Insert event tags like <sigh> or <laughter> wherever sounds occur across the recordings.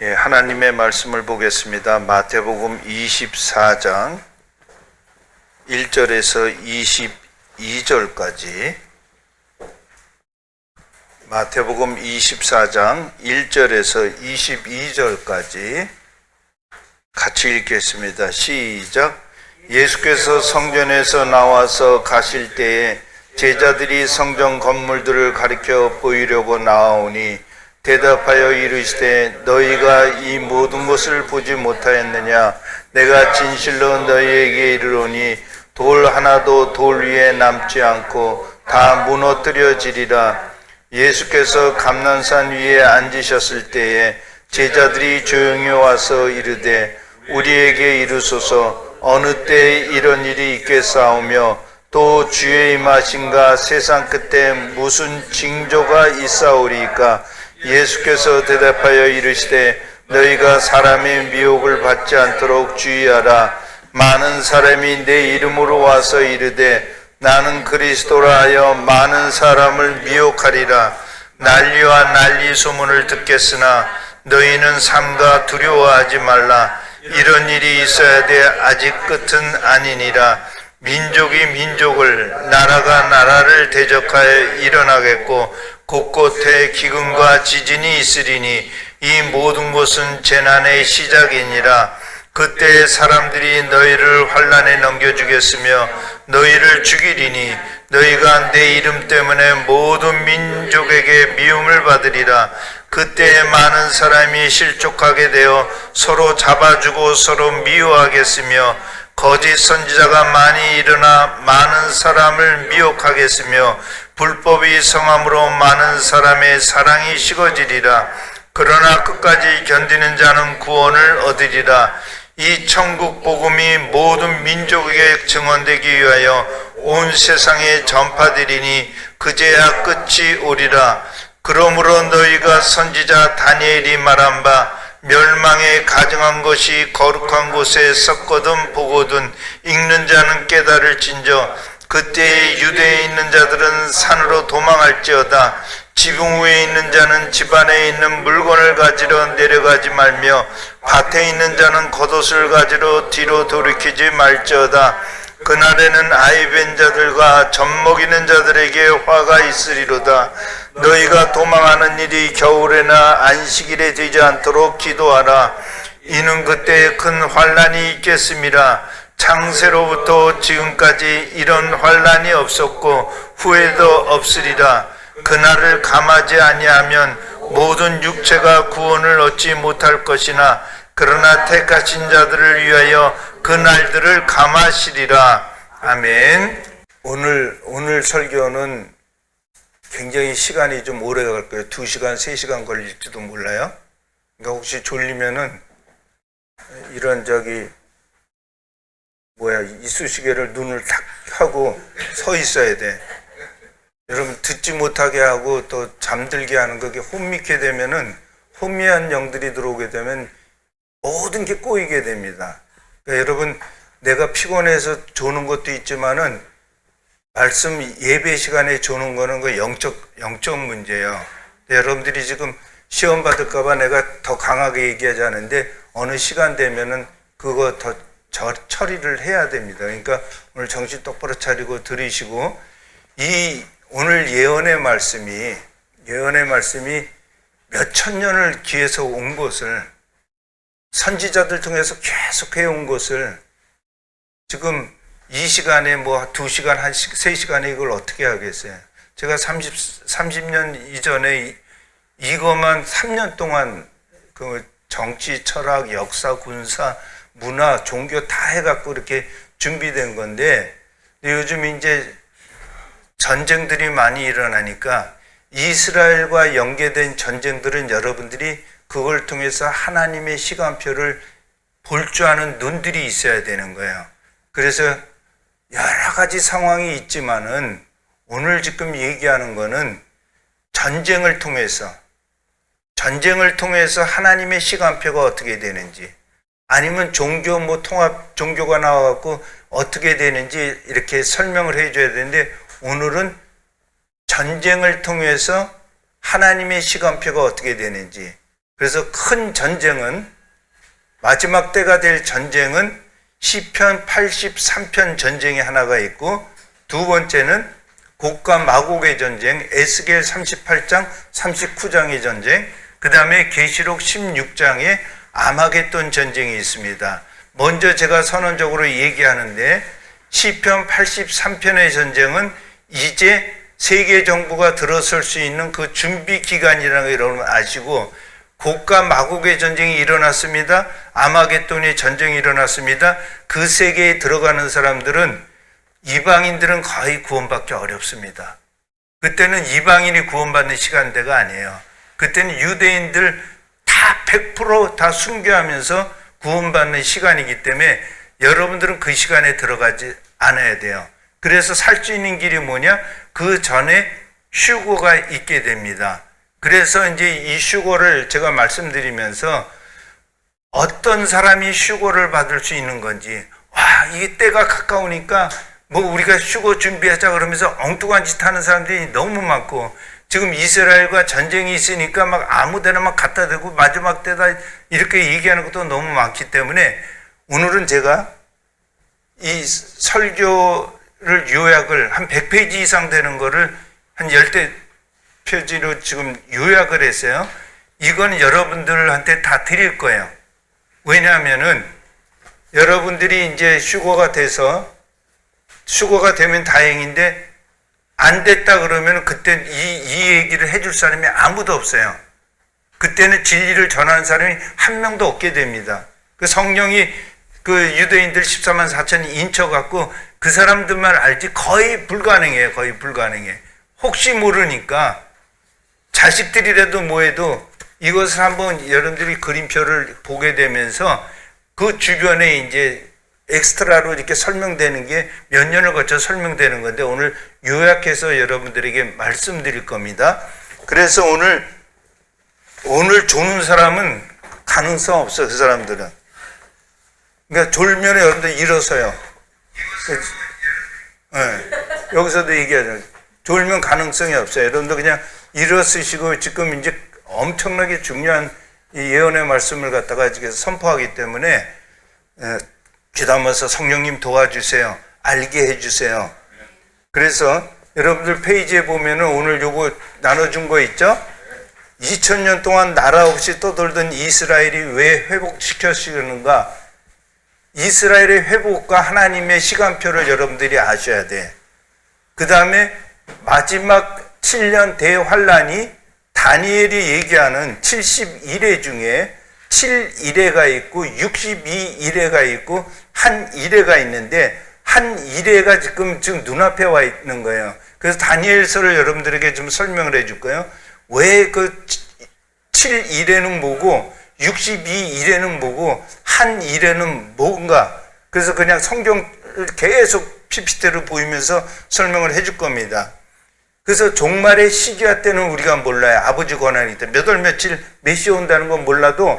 예, 하나님의 말씀을 보겠습니다. 마태복음 24장 1절에서 22절까지 마태복음 24장 1절에서 22절까지 같이 읽겠습니다. 시작. 예수께서 성전에서 나와서 가실 때에 제자들이 성전 건물들을 가리켜 보이려고 나아오니 대답하여 이르시되 너희가 이 모든 것을 보지 못하였느냐? 내가 진실로 너희에게 이르노니 돌 하나도 돌 위에 남지 않고 다 무너뜨려지리라. 예수께서 감난산 위에 앉으셨을 때에 제자들이 조용히 와서 이르되 우리에게 이르소서 어느 때에 이런 일이 있겠사오며 또 주의 임하신가? 세상 끝에 무슨 징조가 있사오리까 예수께서 대답하여 이르시되 너희가 사람의 미혹을 받지 않도록 주의하라. 많은 사람이 내 이름으로 와서 이르되 나는 그리스도라 하여 많은 사람을 미혹하리라. 난리와 난리 소문을 듣겠으나 너희는 삼가 두려워하지 말라. 이런 일이 있어야 돼 아직 끝은 아니니라 민족이 민족을 나라가 나라를 대적하여 일어나겠고 곳곳에 기근과 지진이 있으리니 이 모든 것은 재난의 시작이니라. 그때 사람들이 너희를 환란에 넘겨주겠으며 너희를 죽이리니 너희가 내 이름 때문에 모든 민족에게 미움을 받으리라. 그때 많은 사람이 실족하게 되어 서로 잡아주고 서로 미워하겠으며 거짓 선지자가 많이 일어나 많은 사람을 미혹하겠으며 불법이 성함으로 많은 사람의 사랑이 식어지리라. 그러나 끝까지 견디는 자는 구원을 얻으리라. 이 천국 복음이 모든 민족에게 증언되기 위하여 온 세상에 전파되리니 그제야 끝이 오리라. 그러므로 너희가 선지자 다니엘이 말한 바 멸망에 가증한 것이 거룩한 곳에 썩거든 보거든 읽는 자는 깨달을진저 그때에 유대에 있는 자들은 산으로 도망할지어다. 지붕 위에 있는 자는 집 안에 있는 물건을 가지러 내려가지 말며 밭에 있는 자는 겉옷을 가지러 뒤로 돌이키지 말지어다. 그날에는 아이벤 자들과 젖먹이는 자들에게 화가 있으리로다 너희가 도망하는 일이 겨울에나 안식일에 되지 않도록 기도하라. 이는 그때 큰 환란이 있겠습니다. 창세로부터 지금까지 이런 환란이 없었고 후에도 없으리라. 그날을 감하지 아니하면 모든 육체가 구원을 얻지 못할 것이나 그러나 택하신 자들을 위하여 그 날들을 감하시리라. 아멘. 오늘 오늘 설교는 굉장히 시간이 좀 오래 갈 거예요. 2시간, 3시간 걸릴지도 몰라요. 그러니까 혹시 졸리면은 이런 저기 뭐야 이쑤시개를 눈을 탁 하고 서 있어야 돼. 여러분 듣지 못하게 하고 또 잠들게 하는 그게 혼미케 되면은 혼미한 영들이 들어오게 되면 모든 게 꼬이게 됩니다. 그러니까 여러분 내가 피곤해서 조는 것도 있지만은 말씀 예배 시간에 조는 거는 그 영적 영적 문제예요. 여러분들이 지금 시험 받을까봐 내가 더 강하게 얘기하지 않은데 어느 시간 되면은 그거 더 처리를 해야 됩니다. 그러니까 오늘 정신 똑바로 차리고 들으시고 이 오늘 예언의 말씀이 예언의 말씀이 몇 천 년을 기해서 온 것을 선지자들 통해서 계속 해온 것을 지금 이 시간에 뭐두 시간, 한 시, 세 시간에 이걸 어떻게 하겠어요? 제가 30, 30년 이전에 이것만 3년 동안 그 정치, 철학, 역사, 군사, 문화, 종교 다 해갖고 이렇게 준비된 건데 요즘 이제 전쟁들이 많이 일어나니까 이스라엘과 연계된 전쟁들은 여러분들이 그걸 통해서 하나님의 시간표를 볼 줄 아는 눈들이 있어야 되는 거예요. 그래서 여러 가지 상황이 있지만은 오늘 지금 얘기하는 거는 전쟁을 통해서 전쟁을 통해서 하나님의 시간표가 어떻게 되는지 아니면 종교 뭐 통합 종교가 나와 갖고 어떻게 되는지 이렇게 설명을 해 줘야 되는데 오늘은 전쟁을 통해서 하나님의 시간표가 어떻게 되는지. 그래서 큰 전쟁은 마지막 때가 될 전쟁은 시편 83편 전쟁이 하나가 있고 두 번째는 곡과 마곡의 전쟁, 에스겔 38장, 39장의 전쟁, 그 다음에 계시록 16장에 아마겟돈 전쟁이 있습니다. 먼저 제가 선언적으로 얘기하는데 시편 83편의 전쟁은 이제 세계 정부가 들어설 수 있는 그 준비 기간이라는 걸 아시고 곡과 마곡의 전쟁이 일어났습니다. 아마겟돈의 전쟁이 일어났습니다. 그 세계에 들어가는 사람들은 이방인들은 거의 구원받기 어렵습니다. 그때는 이방인이 구원받는 시간대가 아니에요. 그때는 유대인들 다 100%다 순교하면서 구원받는 시간이기 때문에 여러분들은 그 시간에 들어가지 않아야 돼요. 그래서 살 수 있는 길이 뭐냐? 그 전에 휴고가 있게 됩니다. 그래서 이제 이 휴고를 제가 말씀드리면서 어떤 사람이 휴고를 받을 수 있는 건지, 와, 이게 때가 가까우니까 뭐 우리가 휴고 준비하자 그러면서 엉뚱한 짓 하는 사람들이 너무 많고, 지금 이스라엘과 전쟁이 있으니까 막 아무 데나 막 갖다 대고 마지막 때다 이렇게 얘기하는 것도 너무 많기 때문에 오늘은 제가 이 설교를 요약을 한 100페이지 이상 되는 거를 한 10대 표지로 지금 요약을 했어요. 이건 여러분들한테 다 드릴 거예요. 왜냐하면은 여러분들이 이제 휴고가 돼서 휴고가 되면 다행인데 안 됐다 그러면 그때 이, 이 얘기를 해줄 사람이 아무도 없어요. 그때는 진리를 전하는 사람이 한 명도 없게 됩니다. 그 성령이 그 유대인들 14만 4천이 인쳐갖고 그 사람들만 알지 거의 불가능해요. 거의 불가능해. 혹시 모르니까 자식들이라도 뭐해도 이것을 한번 여러분들이 그림표를 보게 되면서 그 주변에 이제 엑스트라로 이렇게 설명되는 게 몇 년을 거쳐 설명되는 건데 오늘 요약해서 여러분들에게 말씀드릴 겁니다. 그래서 오늘 오늘 조는 사람은 가능성 없어 그 사람들은. 그러니까 졸면에 여러분들 일어서요. 네. 여기서도 얘기하죠. 졸면 가능성이 없어요. 여러분들 그냥 일어서시고 지금 이제 엄청나게 중요한 이 예언의 말씀을 갖다가 지금 선포하기 때문에 귀담아서 성령님 도와주세요. 알게 해주세요. 그래서 여러분들 페이지에 보면은 오늘 요거 나눠준 거 있죠? 2000년 동안 나라 없이 떠돌던 이스라엘이 왜 회복시켰는가? 이스라엘의 회복과 하나님의 시간표를 여러분들이 아셔야 돼. 그 다음에 마지막 7년 대환란이 다니엘이 얘기하는 71회 중에 7일회가 있고 62일회가 있고 한 일회가 있는데 한 일회가 지금 지금 눈앞에 와 있는 거예요. 그래서 다니엘서를 여러분들에게 좀 설명을 해 줄 거예요. 왜 그 7일회는 뭐고 62일회는 뭐고 한 일회는 뭔가 그래서 그냥 성경을 계속 PPT를 보이면서 설명을 해 줄 겁니다. 그래서 종말의 시기와 때는 우리가 몰라요. 아버지 권한이 있다. 몇월 며칠 몇시 온다는 건 몰라도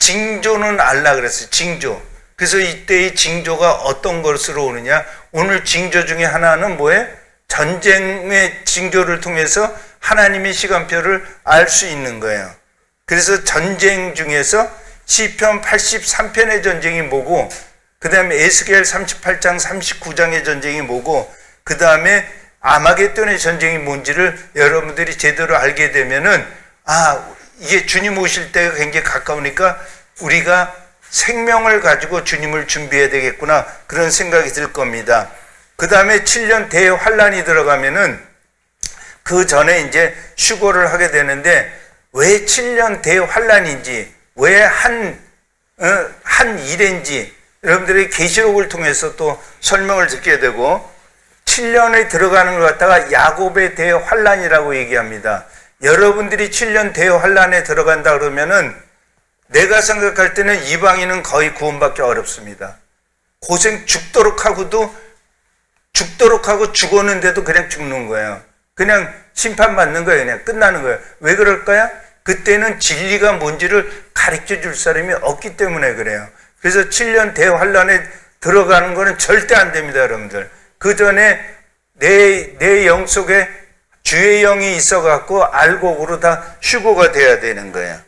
징조는 알라 그랬어요. 징조. 그래서 이때의 징조가 어떤 것으로 오느냐? 오늘 징조 중에 하나는 뭐예요? 전쟁의 징조를 통해서 하나님의 시간표를 알 수 있는 거예요. 그래서 전쟁 중에서 시편 83편의 전쟁이 뭐고 그 다음에 에스겔 38장 39장의 전쟁이 뭐고 그 다음에 아마겟돈의 전쟁이 뭔지를 여러분들이 제대로 알게 되면은 아 이게 주님 오실 때가 굉장히 가까우니까 우리가 생명을 가지고 주님을 준비해야 되겠구나 그런 생각이 들 겁니다. 그 다음에 7년 대환란이 들어가면은 그 전에 이제 휴고를 하게 되는데 왜 7년 대환란인지 왜한 어, 한 일인지 여러분들이 계시록을 통해서 또 설명을 듣게 되고 7년에 들어가는 것 갖다가 야곱의 대환란이라고 얘기합니다. 여러분들이 7년 대환란에 들어간다 그러면은 내가 생각할 때는 이방인은 거의 구원받기 어렵습니다. 고생 죽도록 하고도 죽도록 하고 죽었는데도 그냥 죽는 거예요. 그냥 심판받는 거예요. 그냥 끝나는 거예요. 왜 그럴까요? 그때는 진리가 뭔지를 가르쳐 줄 사람이 없기 때문에 그래요. 그래서 7년 대환란에 들어가는 거는 절대 안 됩니다, 여러분들. 그 전에 내, 내 영 속에 주의 영이 있어갖고 알곡으로 다 휴고가 돼야 되는 거예요.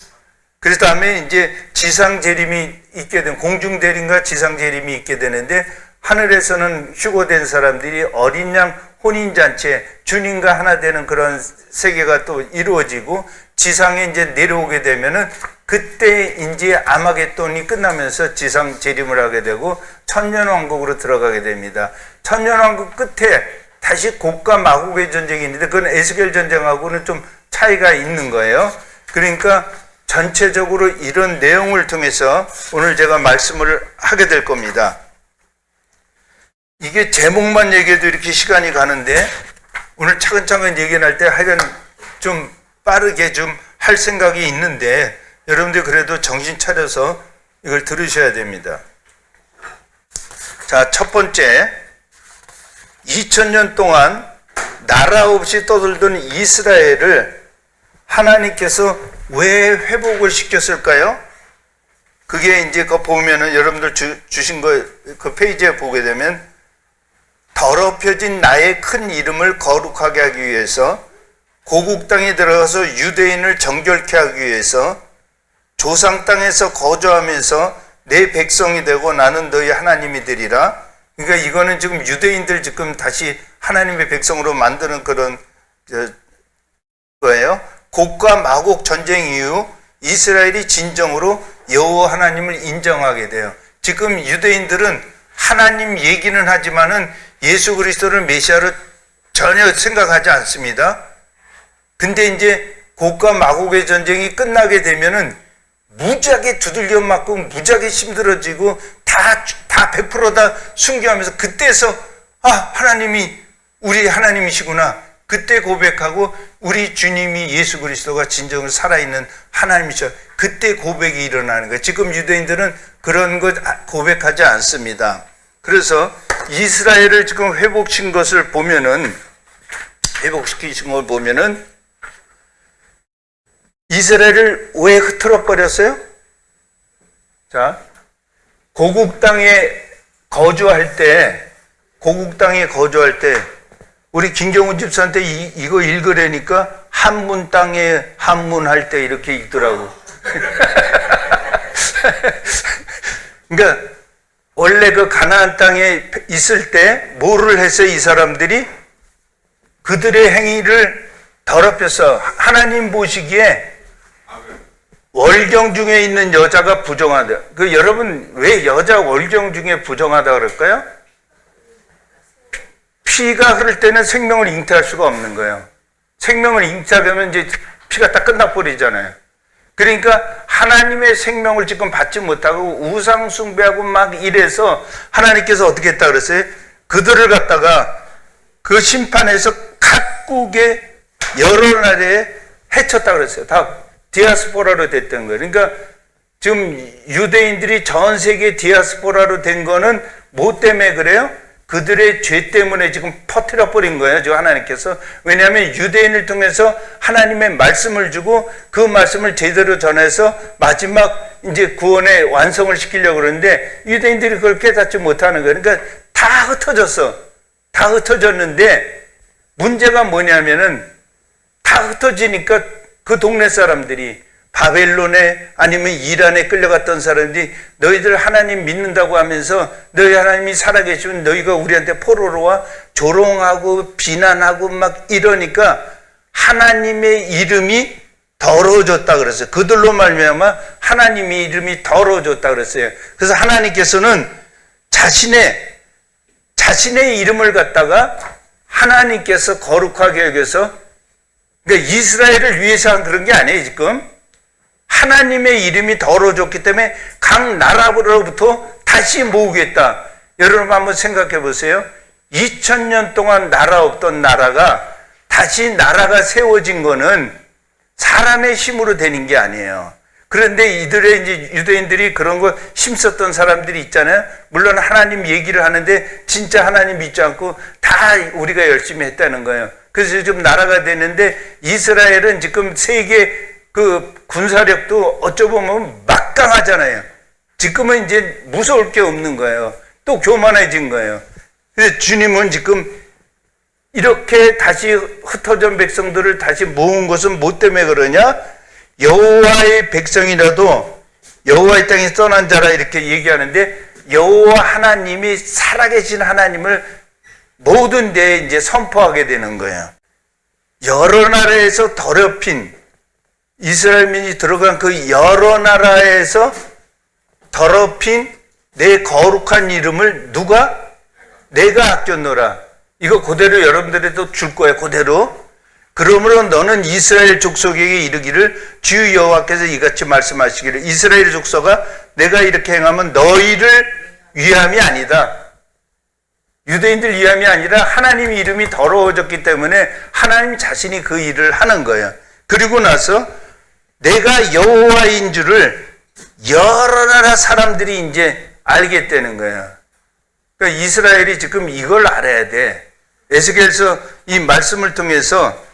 그래서 다음에 이제 지상 재림이 있게 된 공중 대림과 지상 재림이 있게 되는데 하늘에서는 휴고된 사람들이 어린 양 혼인 잔치 주님과 하나 되는 그런 세계가 또 이루어지고 지상에 이제 내려오게 되면은 그때 이제 아마겟돈이 끝나면서 지상 재림을 하게 되고 천년 왕국으로 들어가게 됩니다. 천년 왕국 끝에 다시 곡과 마곡의 전쟁이 있는데 그건 에스겔 전쟁하고는 좀 차이가 있는 거예요. 그러니까 전체적으로 이런 내용을 통해서 오늘 제가 말씀을 하게 될 겁니다. 이게 제목만 얘기해도 이렇게 시간이 가는데 오늘 차근차근 얘기할 때 하여간 좀 빠르게 좀 할 생각이 있는데 여러분들 그래도 정신 차려서 이걸 들으셔야 됩니다. 자, 첫 번째 2000년 동안 나라 없이 떠들던 이스라엘을 하나님께서 왜 회복을 시켰을까요? 그게 이제 그 보면은 여러분들 주, 주신 거 그 페이지에 보게 되면 더럽혀진 나의 큰 이름을 거룩하게 하기 위해서 고국 땅에 들어가서 유대인을 정결케 하기 위해서 조상 땅에서 거주하면서 내 백성이 되고 나는 너희 하나님이 되리라. 그러니까 이거는 지금 유대인들 지금 다시 하나님의 백성으로 만드는 그런 저, 거예요. 곡과 마곡 전쟁 이후 이스라엘이 진정으로 여호와 하나님을 인정하게 돼요. 지금 유대인들은 하나님 얘기는 하지만은 예수 그리스도를 메시아로 전혀 생각하지 않습니다. 근데 이제 곡과 마곡의 전쟁이 끝나게 되면은 무지하게 두들겨 맞고 무지하게 힘들어지고 다, 다 100%다 순교하면서 그때서 아, 하나님이 우리 하나님이시구나. 그때 고백하고 우리 주님이 예수 그리스도가 진정으로 살아있는 하나님이셔. 그때 고백이 일어나는 거예요. 지금 유대인들은 그런 것 고백하지 않습니다. 그래서 이스라엘을 지금 회복신 것을 보면은 회복시키신 걸 보면은 이스라엘을 왜 흐트러 버렸어요? 자, 고국 땅에 거주할 때, 고국 땅에 거주할 때, 우리 김경훈 집사한테 이, 이거 읽으려니까 한문 땅에 한문 할 때 이렇게 읽더라고. <laughs> 그러니까 원래 그 가나안 땅에 있을 때 뭐를 했어요? 이 사람들이 그들의 행위를 더럽혀서 하나님 보시기에 월경 중에 있는 여자가 부정하다. 그 여러분 왜 여자 월경 중에 부정하다 그럴까요? 피가 흐를 때는 생명을 잉태할 수가 없는 거예요. 생명을 잉태하면 이제 피가 다 끝나버리잖아요. 그러니까 하나님의 생명을 지금 받지 못하고 우상 숭배하고 막 이래서 하나님께서 어떻게 했다 그랬어요? 그들을 갖다가 그 심판에서 각국의 여러 나라에 해쳤다 그랬어요. 다 디아스포라로 됐던 거예요. 그러니까 지금 유대인들이 전 세계 디아스포라로 된 거는 뭐 때문에 그래요? 그들의 죄 때문에 지금 퍼뜨려 버린 거예요. 지금 하나님께서. 왜냐하면 유대인을 통해서 하나님의 말씀을 주고 그 말씀을 제대로 전해서 마지막 이제 구원의 완성을 시키려고 그러는데 유대인들이 그걸 깨닫지 못하는 거예요. 그러니까 다 흩어졌어. 다 흩어졌는데 문제가 뭐냐면은 다 흩어지니까 그 동네 사람들이 바벨론에 아니면 이란에 끌려갔던 사람들이 너희들 하나님 믿는다고 하면서 너희 하나님이 살아계시면 너희가 우리한테 포로로 와 조롱하고 비난하고 막 이러니까 하나님의 이름이 더러워졌다 그랬어요. 그들로 말미암아 하나님의 이름이 더러워졌다 그랬어요. 그래서 하나님께서는 자신의 자신의 이름을 갖다가 하나님께서 거룩하게 여겨서 그러니까 이스라엘을 위해서 한 그런 게 아니에요, 지금. 하나님의 이름이 더러워졌기 때문에 각 나라로부터 다시 모으겠다. 여러분 한번 생각해 보세요. 2000년 동안 나라 없던 나라가 다시 나라가 세워진 거는 사람의 힘으로 되는 게 아니에요. 그런데 이들의 이제 유대인들이 그런 거 힘썼던 사람들이 있잖아요. 물론 하나님 얘기를 하는데 진짜 하나님 믿지 않고 다 우리가 열심히 했다는 거예요. 그래서 지금 나라가 되는데 이스라엘은 지금 세계 그 군사력도 어쩌보면 막강하잖아요. 지금은 이제 무서울 게 없는 거예요. 또 교만해진 거예요. 그래서 주님은 지금 이렇게 다시 흩어진 백성들을 다시 모은 것은 뭐 때문에 그러냐? 여호와의 백성이라도 여호와의 땅에 떠난 자라 이렇게 얘기하는데 여호와 하나님이 살아계신 하나님을 모든 데에 이제 선포하게 되는 거예요. 여러 나라에서 더럽힌 이스라엘민이 들어간 그 여러 나라에서 더럽힌 내 거룩한 이름을 누가 내가 아꼈노라. 이거 그대로 여러분들에도 줄 거예요. 그대로. 그러므로 너는 이스라엘 족속에게 이르기를 주 여호와께서 이같이 말씀하시기를 이스라엘 족속아 내가 이렇게 행하면 너희를 위함이 아니다. 유대인들 위함이 아니라 하나님 이름이 더러워졌기 때문에 하나님 자신이 그 일을 하는 거예요. 그리고 나서 내가 여호와인 줄을 여러 나라 사람들이 이제 알게 되는 거예요. 그러니까 이스라엘이 지금 이걸 알아야 돼. 에스겔서 이 말씀을 통해서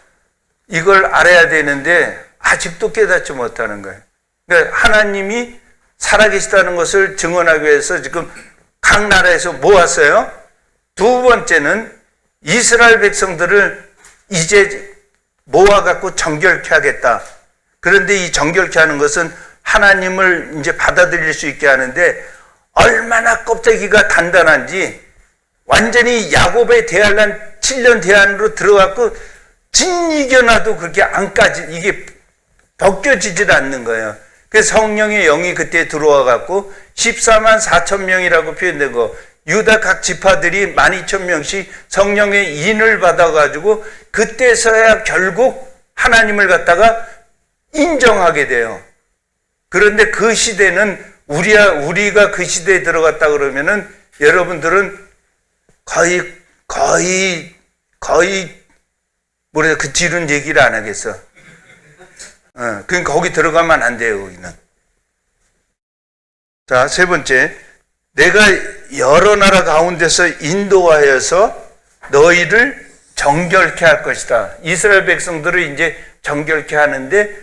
이걸 알아야 되는데 아직도 깨닫지 못하는 거예요. 그러니까 하나님이 살아계시다는 것을 증언하기 위해서 지금 각 나라에서 모았어요. 두 번째는 이스라엘 백성들을 이제 모아갖고 정결케 하겠다. 그런데 이 정결케 하는 것은 하나님을 이제 받아들일 수 있게 하는데 얼마나 껍데기가 단단한지 완전히 야곱의 대환란 7년 대환으로 들어갔고 진 이겨놔도 그렇게 안 까지 이게 벗겨지질 않는 거예요. 그래서 성령의 영이 그때 들어와 갖고 14만 4천 명이라고 표현된 거 유다 각 지파들이 12,000명씩 성령의 인을 받아 가지고 그때서야 결국 하나님을 갖다가 인정하게 돼요. 그런데 그 시대는 우리야 우리가 그 시대에 들어갔다 그러면은 여러분들은 거의 거의 거의 뭐래 그 뒤는 얘기를 안 하겠어. 어, 그러니까 거기 들어가면 안 돼요, 거기는. 자, 세 번째. 내가 여러 나라 가운데서 인도하여서 너희를 정결케 할 것이다. 이스라엘 백성들을 이제 정결케 하는데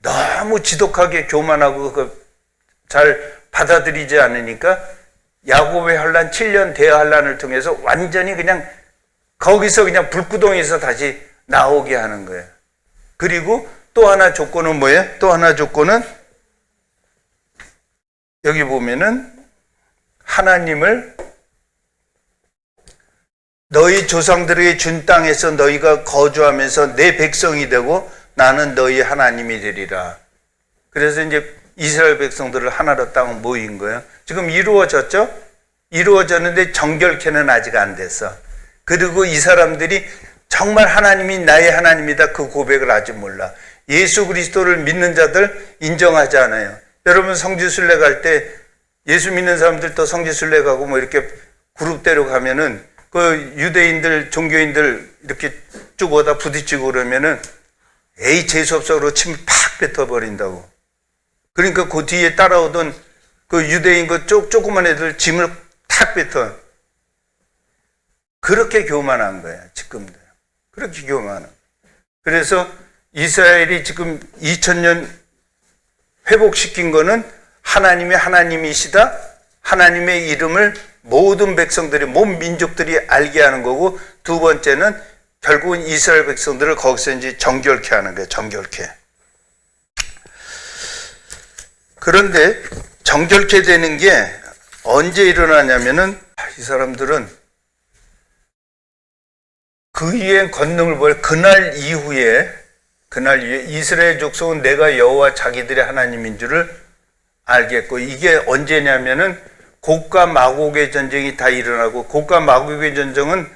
너무 지독하게 교만하고 그잘 받아들이지 않으니까 야곱의 환란 7년 대환란을 통해서 완전히 그냥 거기서 그냥 불구덩이에서 다시 나오게 하는 거예요. 그리고 또 하나 조건은 뭐예요? 또 하나 조건은 여기 보면은 하나님을 너희 조상들에게 준 땅에서 너희가 거주하면서 내 백성이 되고 나는 너희 하나님이 되리라. 그래서 이제 이스라엘 백성들을 하나로 딱 모인 거예요. 지금 이루어졌죠? 이루어졌는데 정결케는 아직 안 됐어. 그리고 이 사람들이 정말 하나님이 나의 하나님이다 그 고백을 아직 몰라. 예수 그리스도를 믿는 자들 인정하지 않아요. 여러분 성지순례 갈 때 예수 믿는 사람들 또 성지순례 가고 뭐 이렇게 그룹대로 가면은 그 유대인들 종교인들 이렇게 쭉 오다 부딪히고 그러면은 에이 재수 없어 그러고 침을 팍 뱉어버린다고. 그러니까 그 뒤에 따라오던 그 유대인 그 쪼, 조그만 애들 짐을 탁 뱉어. 그렇게 교만한 거야, 지금도. 그렇게 교만한. 그래서 이스라엘이 지금 2000년 회복시킨 거는 하나님의 하나님이시다. 하나님의 이름을 모든 백성들이, 모든 민족들이 알게 하는 거고, 두 번째는 결국은 이스라엘 백성들을 거기서 이제 정결케 하는 거예요, 정결케. 그런데 정결케 되는 게 언제 일어나냐면은 이 사람들은 그 위에 권능을 보여 그날 이후에 그날 이후에 이스라엘 족속은 내가 여호와 자기들의 하나님인 줄을 알겠고 이게 언제냐면은 고가 마곡의 전쟁이 다 일어나고 고가 마곡의 전쟁은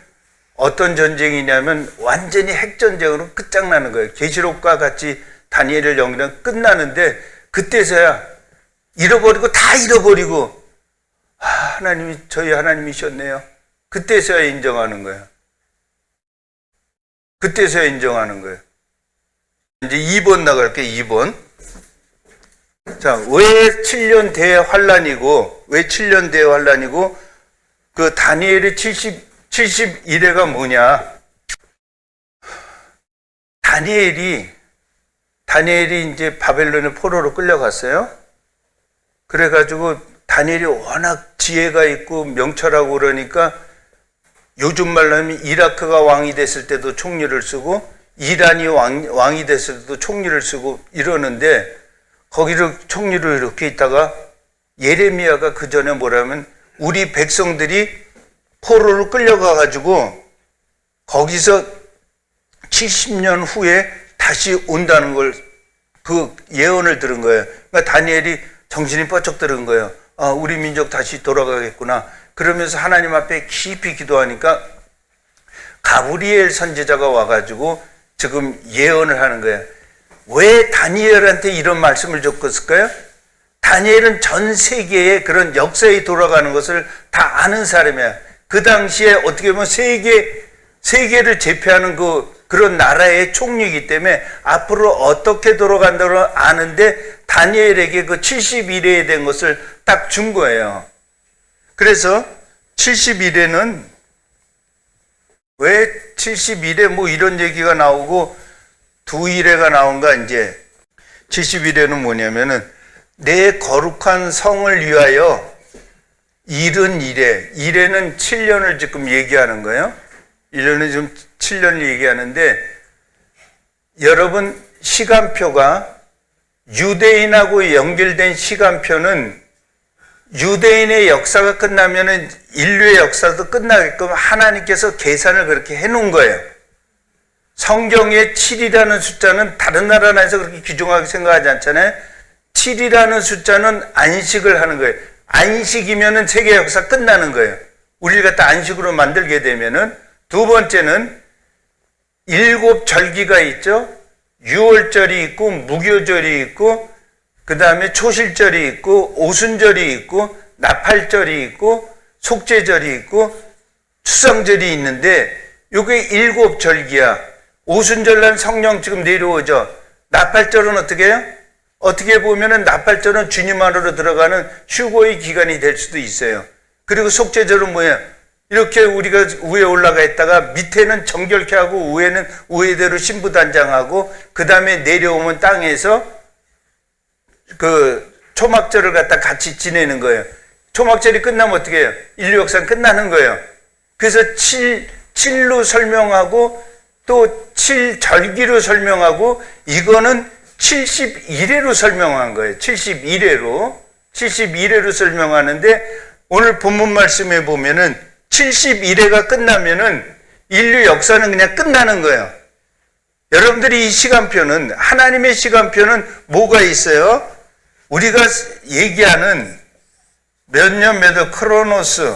어떤 전쟁이냐면 완전히 핵 전쟁으로 끝장나는 거예요. 계시록과 같이 다니엘을 영이랑 끝나는데 그때서야 잃어버리고 다 잃어버리고 아, 하나님이 저희 하나님이셨네요. 그때서야 인정하는 거예요. 그때서야 인정하는 거예요. 이제 2번 나갈게요. 2번. 자, 왜 7년 대환란이고 왜 7년 대환란이고 그 다니엘의 70 71회가 뭐냐? 다니엘이 다니엘이 이제 바벨론의 포로로 끌려갔어요. 그래 가지고 다니엘이 워낙 지혜가 있고 명철하고 그러니까 요즘 말로 하면 이라크가 왕이 됐을 때도 총리를 쓰고 이란이 왕, 왕이 됐을 때도 총리를 쓰고 이러는데 거기를 총리를 이렇게 있다가 예레미야가 그 전에 뭐라면 우리 백성들이 포로로 끌려가 가지고 거기서 70년 후에 다시 온다는 걸 그 예언을 들은 거예요. 그러니까 다니엘이 정신이 뻗쩍 들은 거예요. 아, 우리 민족 다시 돌아가겠구나. 그러면서 하나님 앞에 깊이 기도하니까 가브리엘 선지자가 와가지고 지금 예언을 하는 거예요. 왜 다니엘한테 이런 말씀을 줬을까요? 다니엘은 전 세계의 그런 역사에 돌아가는 것을 다 아는 사람이야. 그 당시에 어떻게 보면 세계, 세계를 제패하는 그, 그런 나라의 총리이기 때문에 앞으로 어떻게 돌아간다고 아는데 다니엘에게 그 71회에 된 것을 딱 준 거예요. 그래서 71회는 왜 71회 뭐 이런 얘기가 나오고 두 일회가 나온가 이제 71회는 뭐냐면은 내 거룩한 성을 위하여 일은 일회, 일회는 7년을 지금 얘기하는 거예요. 1년은 지금 7년을 얘기하는데 여러분 시간표가 유대인하고 연결된 시간표는 유대인의 역사가 끝나면은 인류의 역사도 끝나게끔 하나님께서 계산을 그렇게 해 놓은 거예요. 성경의 7이라는 숫자는 다른 나라 에서 그렇게 귀중하게 생각하지 않잖아요. 7이라는 숫자는 안식을 하는 거예요. 안식이면은 세계 역사 끝나는 거예요. 우리를 갖다 안식으로 만들게 되면은 두 번째는 일곱 절기가 있죠. 유월절이 있고 무교절이 있고 그 다음에 초실절이 있고 오순절이 있고 나팔절이 있고 속죄절이 있고 추상절이 있는데 요게 일곱 절기야. 오순절날 성령 지금 내려오죠. 나팔절은 어떻게 해요? 어떻게 보면은 나팔절은 주님 안으로 들어가는 휴고의 기간이 될 수도 있어요. 그리고 속죄절은 뭐야? 이렇게 우리가 위에 올라가 있다가 밑에는 정결케 하고 위에는 위에대로 신부단장하고 그 다음에 내려오면 땅에서 그 초막절을 갖다 같이 지내는 거예요. 초막절이 끝나면 어떻게 해요? 인류 역사는 끝나는 거예요. 그래서 7, 7로 설명하고 또 7절기로 설명하고 이거는 71회로 설명한 거예요. 71회로. 71회로 설명하는데 오늘 본문 말씀에 보면은 71회가 끝나면은 인류 역사는 그냥 끝나는 거예요. 여러분들이 이 시간표는 하나님의 시간표는 뭐가 있어요? 우리가 얘기하는 몇 년 몇월 크로노스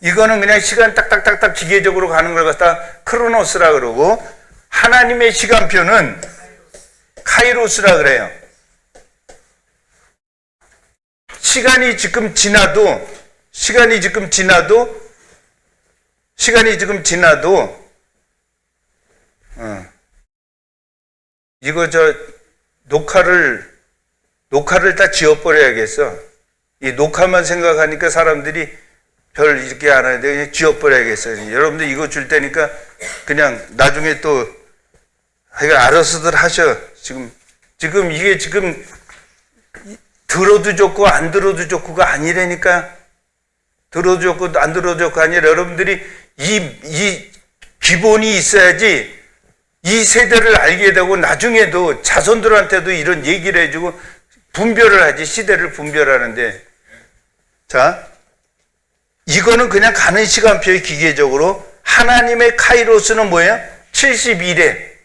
이거는 그냥 시간 딱딱딱딱 기계적으로 가는 걸 갖다 크로노스라 그러고 하나님의 시간표는 카이로스라 그래요. 시간이 지금 지나도 시간이 지금 지나도 시간이 지금 지나도 어, 이거 저 녹화를 녹화를 다 지워버려야겠어. 이 녹화만 생각하니까 사람들이 별 이렇게 안 하는데 지워버려야겠어요. 여러분들 이거 줄 테니까 그냥 나중에 또 하여간 알아서들 하셔. 지금 지금 이게 지금 들어도 좋고 안 들어도 좋고가 아니라니까. 들어도 좋고 안 들어도 좋고 아니라 여러분들이 이, 이 기본이 있어야지 이 세대를 알게 되고 나중에도 자손들한테도 이런 얘기를 해주고 분별을 하지 시대를 분별하는데 자 이거는 그냥 가는 시간표의 기계적으로 하나님의 카이로스는 뭐예요? 71회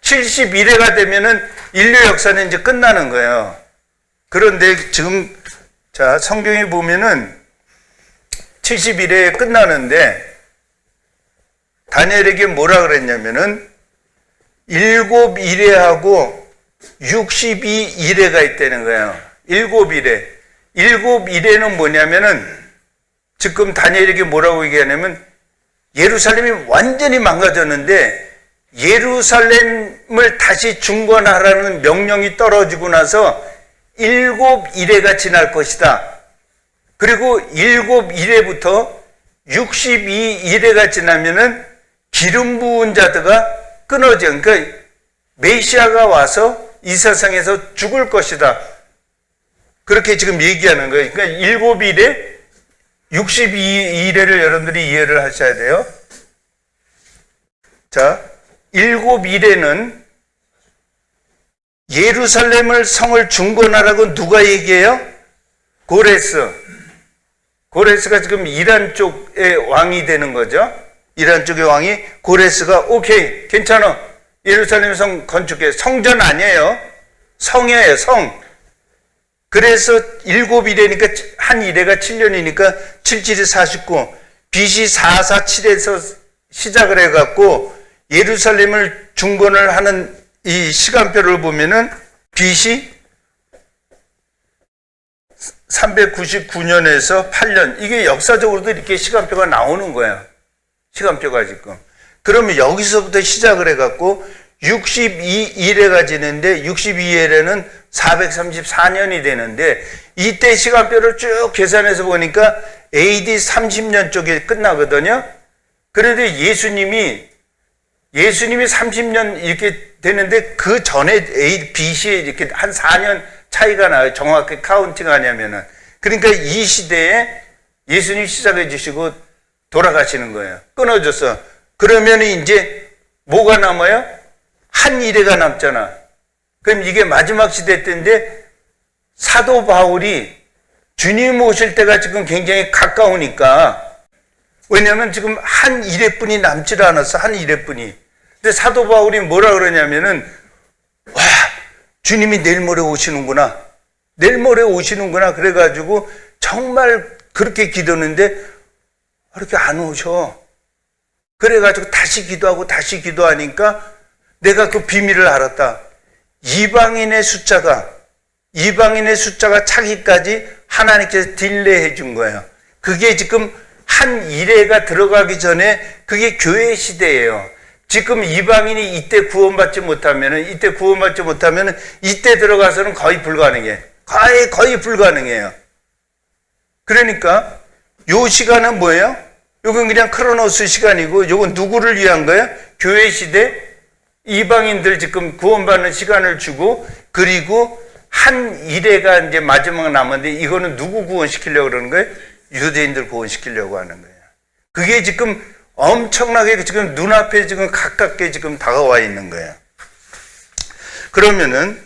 71회가 되면은 인류 역사는 이제 끝나는 거예요 그런데 지금 자 성경에 보면은 71회에 끝나는데 다니엘에게 뭐라 그랬냐면은 일곱 일회하고 62일회가 있다는 거예요. 일곱 일회. 일곱 일회는 뭐냐면은 지금 다니엘에게 뭐라고 얘기하냐면 예루살렘이 완전히 망가졌는데 예루살렘을 다시 중건하라는 명령이 떨어지고 나서 일곱 일회가 지날 것이다. 그리고 일곱 일회부터 62일회가 지나면은 기름 부은 자들가 끊어져. 그러니까 메시아가 와서 이 세상에서 죽을 것이다. 그렇게 지금 얘기하는 거예요. 그러니까 일곱 일에 62일에를 여러분들이 이해를 하셔야 돼요. 자, 일곱 일에는 예루살렘을 성을 중건하라고 누가 얘기해요? 고레스. 고레스가 지금 이란 쪽의 왕이 되는 거죠. 이란 쪽의 왕이 고레스가 오케이 괜찮아 예루살렘 성 건축해 성전 아니에요 성이에요 성 그래서 일곱 일에니까 한 일회가 7년이니까 77이 49 BC 447에서 시작을 해갖고 예루살렘을 중건을 하는 이 시간표를 보면은 BC 399년에서 8년 이게 역사적으로도 이렇게 시간표가 나오는 거예요. 시간표가 지금. 그러면 여기서부터 시작을 해갖고 62일에 가 지는데 62일에는 434년이 되는데 이때 시간표를 쭉 계산해서 보니까 AD 30년 쪽에 끝나거든요. 그런데 예수님이 예수님이 30년 이렇게 되는데 그 전에 A, BC에 이렇게 한 4년 차이가 나요. 정확히 카운팅 하냐면은. 그러니까 이 시대에 예수님 시작해 주시고 돌아가시는 거예요. 끊어졌어. 그러면 이제 뭐가 남아요? 한 일회가 남잖아. 그럼 이게 마지막 시대 때인데 사도 바울이 주님 오실 때가 지금 굉장히 가까우니까 왜냐하면 지금 한 일회뿐이 남질 않았어. 한 일회뿐이. 근데 사도 바울이 뭐라 그러냐면은 와 주님이 내일 모레 오시는구나. 내일 모레 오시는구나. 그래가지고 정말 그렇게 기도했는데 이렇게 안 오셔. 그래가지고 다시 기도하고 다시 기도하니까 내가 그 비밀을 알았다. 이방인의 숫자가 이방인의 숫자가 차기까지 하나님께서 딜레해 준 거예요. 그게 지금 한 일회가 들어가기 전에 그게 교회 시대예요. 지금 이방인이 이때 구원받지 못하면은 이때 구원받지 못하면은 이때 들어가서는 거의 불가능해. 거의 거의 불가능해요. 그러니까 요 시간은 뭐예요? 요건 그냥 크로노스 시간이고 요건 누구를 위한 거예요? 교회 시대 이방인들 지금 구원받는 시간을 주고 그리고 한 일회가 이제 마지막 남았는데 이거는 누구 구원시키려고 그러는 거예요? 유대인들 구원시키려고 하는 거예요. 그게 지금 엄청나게 지금 눈앞에 지금 가깝게 지금 다가와 있는 거예요. 그러면은